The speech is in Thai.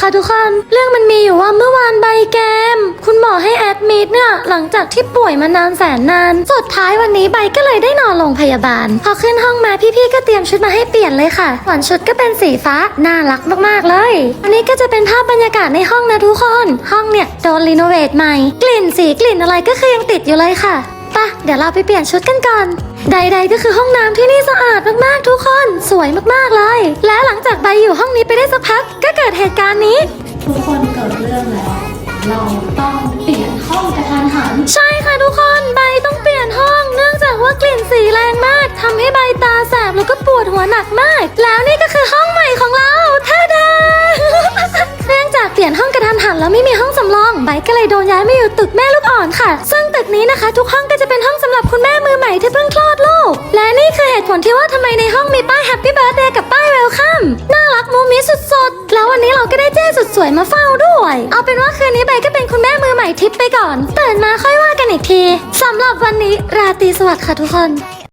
ค่ะทุกคน เรื่องมันมีอยู่ว่าเมื่อวานใบแกม คุณหมอให้แอดมิดเนี่ยหลังจากที่ป่วยมานานแสนนาน สุดท้ายวันนี้ใบก็เลยได้นอนโรงพยาบาล พอขึ้นห้องมาพี่ๆก็เตรียมชุดมาให้เปลี่ยนเลยค่ะส่วนชุดก็เป็นสีฟ้าน่ารักมากๆเลย อันนี้ก็จะเป็นภาพบรรยากาศในห้องนะทุกคน ห้องเนี่ยโดนรีโนเวทใหม่ กลิ่นสีกลิ่นอะไรก็คือยังติดอยู่เลยค่ะปะเดี๋ยวเราไปเปลี่ยนชุดกันก่อนใดๆก็คือห้องน้ำที่นี่สะอาดมากๆทุกคน สวยมากๆเลย และหลังจากใบอยู่ห้องนี้ไปได้สักพัก ก็เกิดเหตุการณ์นี้ ทุกคนเกิดเรื่องแล้ว เราต้องเปลี่ยนห้องกระทันหัน ใช่ค่ะทุกคนใบต้องเปลี่ยนห้อง เนื่องจากว่ากลิ่นสีแรงมากทำให้ใบตาแสบแล้วก็ปวดหัวหนักมาก แล้วนี่ก็คือห้องใหม่ของเราท่าดา เนื่องจากเปลี่ยนห้องกระทันหันแล้วไม่มีห้องสำรองใบก็เลยโดนย้ายมาอยู่ตึกแม่ลูกอ่อนค่ะ ซึ่งตึกนี้นะคะ ทุกห้องก็จะเป็นห้องสำหรับคุณแม่มือใหม่ที่เพิ่งคลอดลูก และ นี่คือเหตุผลที่ว่าทำไมในห้องมีป้ายแฮปปี้เบิร์ดเดย์กับป้ายเวลคัมน่ารักมูมิสุดๆ แล้ววันนี้เราก็ได้เจ้สุดสวยมาเฝ้าด้วย เอาเป็นว่าคืนนี้ใบก็เป็นคุณแม่มือใหม่ทิปไปก่อนตื่นมาค่อยว่ากันอีกทีสำหรับวันนี้ราตรีสวัสดิ์ค่ะทุกคน